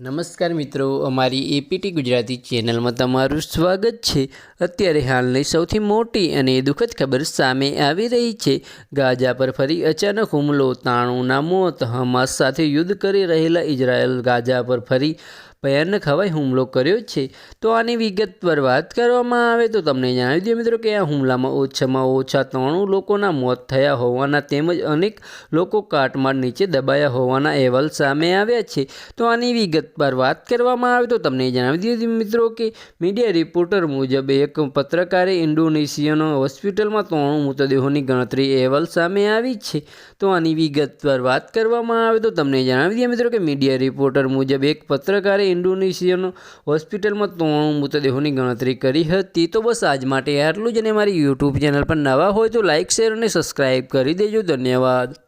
નમસ્કાર મિત્રો, અમારી એપીટી ગુજરાતી ચેનલમાં તમારું સ્વાગત છે. અત્યારે હાલની સૌથી મોટી અને દુઃખદ ખબર સામે આવી રહી છે. ગાઝા પર ફરી અચાનક હુમલો, તાણુના મોત, હમાસ સાથે યુદ્ધ કરી રહેલા ઇઝરાયલ ગાઝા પર ફરી ભયાનક હવાઈ હુમલો કર્યો છે. તો આની વિગતવાર વાત કરવામાં આવે તો તમને જણાવી દઈએ મિત્રો કે આ હુમલામાં ઓછામાં ઓછા ત્રણું લોકોના મોત થયા હોવાના તેમજ અનેક લોકો કાટમાળ નીચે દબાયા હોવાના અહેવાલ સામે આવ્યા છે. તો આની વિગતવાર વાત કરવામાં આવે તો તમને જણાવી દઈએ મિત્રો કે મીડિયા રિપોર્ટર મુજબ એક પત્રકારે ઇન્ડોનેશિયાનો હોસ્પિટલમાં ત્રણું મૃતદેહોની ગણતરી અહેવાલ સામે આવી છે. તો આની વિગતવાર વાત કરવામાં આવે તો તમને જણાવી દઈએ મિત્રો કે મીડિયા રિપોર્ટર મુજબ એક પત્રકારે ઇન્ડોનેશિયાનો હોસ્પિટલમાં ત્રણ મૃતદેહોની ગણતરી કરી હતી. તો બસ આજ માટે આટલું જ અને મારી યુટ્યુબ ચેનલ પર નવા હોય તો લાઇક શેર અને સબસ્ક્રાઈબ કરી દેજો. ધન્યવાદ.